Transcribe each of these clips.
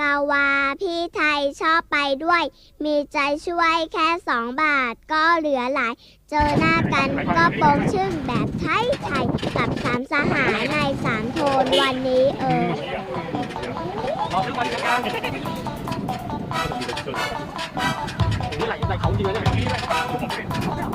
กาวา พี่ไทยชอบไปด้วย มีใจช่วยแค่สองบาทก็เหลือหลาย เจอหน้ากันก็โปงชื่นแบบไทยไทยกับสามสหายในสามโทนวันนี้เออไหลไหลเขาจริงไหมเนี่ย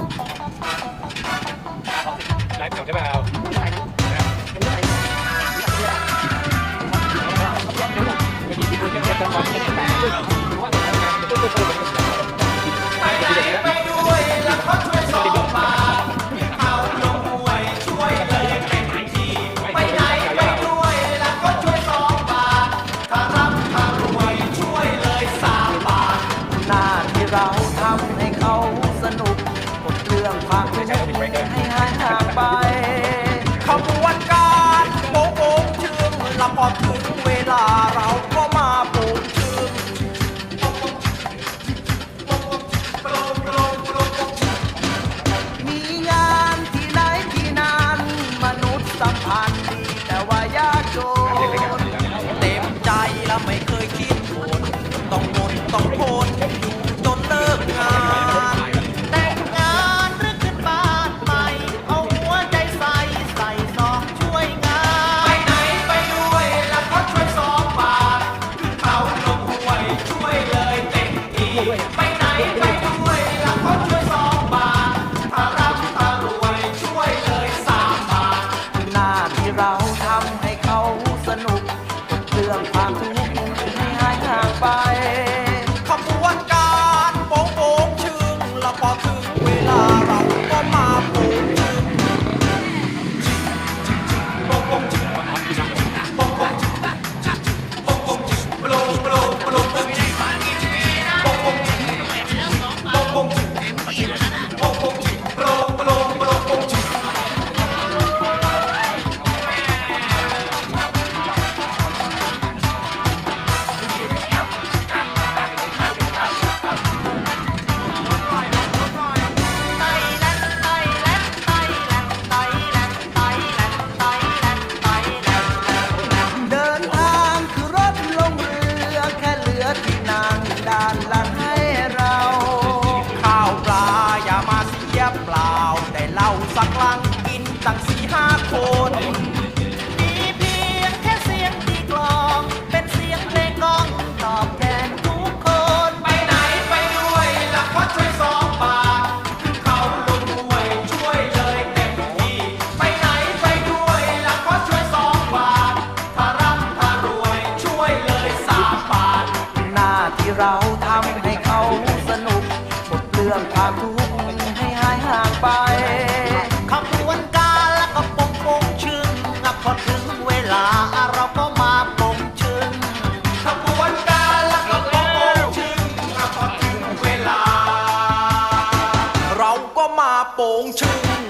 เรา ที่เราทำให้เขาสนุกหมดเรื่องความทุกข์ให้หายห่างไปขบวนการแล้วก็ปงปงชื่นพอถึงเวลาเราก็มาปงชื่นขบวนการแล้วก็ปงปงชื่นพอถึงเวลา เราก็มาปงชื่น